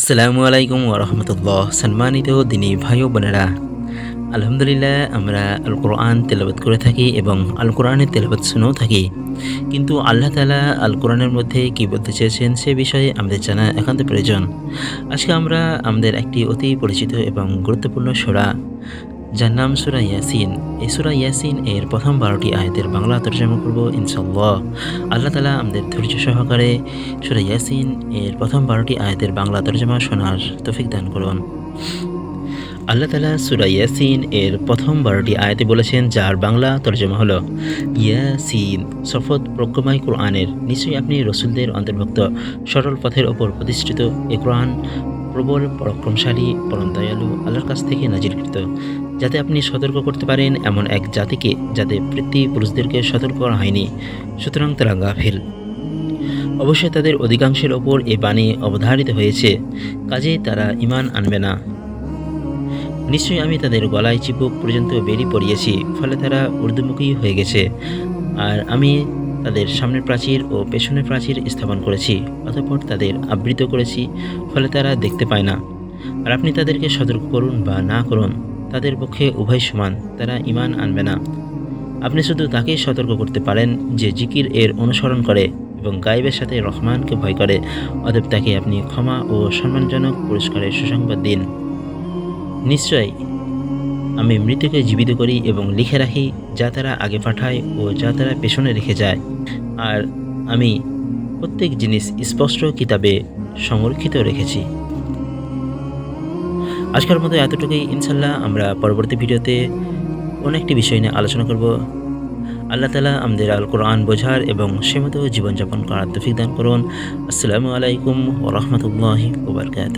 আসসালামু আলাইকুম ওরহমতুল্লাহ সম্মানিত দিনী ভাই ও বোনেরা, আলহামদুলিল্লাহ আমরা আল কোরআন তেলাবাত করে থাকি এবং আল কোরআনের তেলাবাত শুনেও থাকি। কিন্তু আল্লাহ তালা আল কোরআনের মধ্যে কী বলতে চেয়েছেন সে বিষয়ে আমাদের জানা একান্ত প্রয়োজন। আজকে আমরা আমাদের একটি অতি পরিচিত এবং গুরুত্বপূর্ণ সোরা যার নাম সুরা ইয়াসিন। এই সুরা ইয়াসিন এর প্রথম বারোটি আয়াতের বাংলা তর্জমা করব ইনশাল্লাহ আল্লাহ তালা আমাদের ধৈর্য সহকারে সুরা ইয়াসিন এর প্রথম বারোটি আয়াতের বাংলা তর্জমা শোনার তফিক দান করুন। আল্লাহ তালা সুরা ইয়াসিন এর প্রথম বারোটি আয়াতে বলেছেন, যার বাংলা তর্জমা হলো, ইয়াসিন শপথ প্রজ্ঞময় কোরআনের। নিশ্চয়ই আপনি রসুলদের অন্তর্ভুক্ত সরল পথের ওপর প্রতিষ্ঠিত এ কোরআন প্রবল পরাক্রমশালী, পরম দয়ালু, আল্লাহর কাছ থেকে নাজিরকৃত যাতে আপনি সতর্ক করতে পারেন এমন এক জাতিকে যাতে পৃথিবী পুরুষদেরকে সতর্ক করা হয়নি। সুতরাং তারা গাফিল। অবশ্যই তাদের অধিকাংশের ওপর এ বাণী অবধারিত হয়েছে, কাজেই তারা ইমান আনবে না। নিশ্চয়ই আমি তাদের গলায় চিপুক পর্যন্ত বেরি পড়িয়েছি, ফলে তারা ঊর্ধ্বমুখী হয়ে গেছে। আর আমি তাদের সামনের প্রাচীর ও পেছনের প্রাচীর স্থাপন করেছি, অতঃপর তাদের আবৃত করেছি, ফলে তারা দেখতে পায় না। আর আপনি তাদেরকে সতর্ক করুন বা না করুন। তাদের পক্ষে উভয় সমান, তারা ইমান আনবে না। আপনি শুধু তাকেই সতর্ক করতে পারেন যে জিকির এর অনুসরণ করে এবং গাইবের সাথে রহমানকে ভয় করে, অতএব তাকে আপনি ক্ষমা ও সম্মানজনক পুরস্কারের সুসংবাদ দিন। নিশ্চয়ই আমি মৃতকে জীবিত করি এবং লিখে রাখি যা তারা আগে পাঠায় ও যা তারা পেছনে রেখে যায়। আর আমি প্রত্যেক জিনিস স্পষ্ট কিতাবে সংরক্ষিত রেখেছি। আজকের মতো এতটুকুই ইনশাল্লাহ আমরা পরবর্তী ভিডিওতে অনেকটি বিষয় নিয়ে আলোচনা করব। আল্লাহ তালা আমাদের আল কোরআন বোঝার এবং সে মতো জীবনযাপন করার তফিক দান করুন। আসসালামু আলাইকুম ও রহমতুল্লাহি ওবরকাত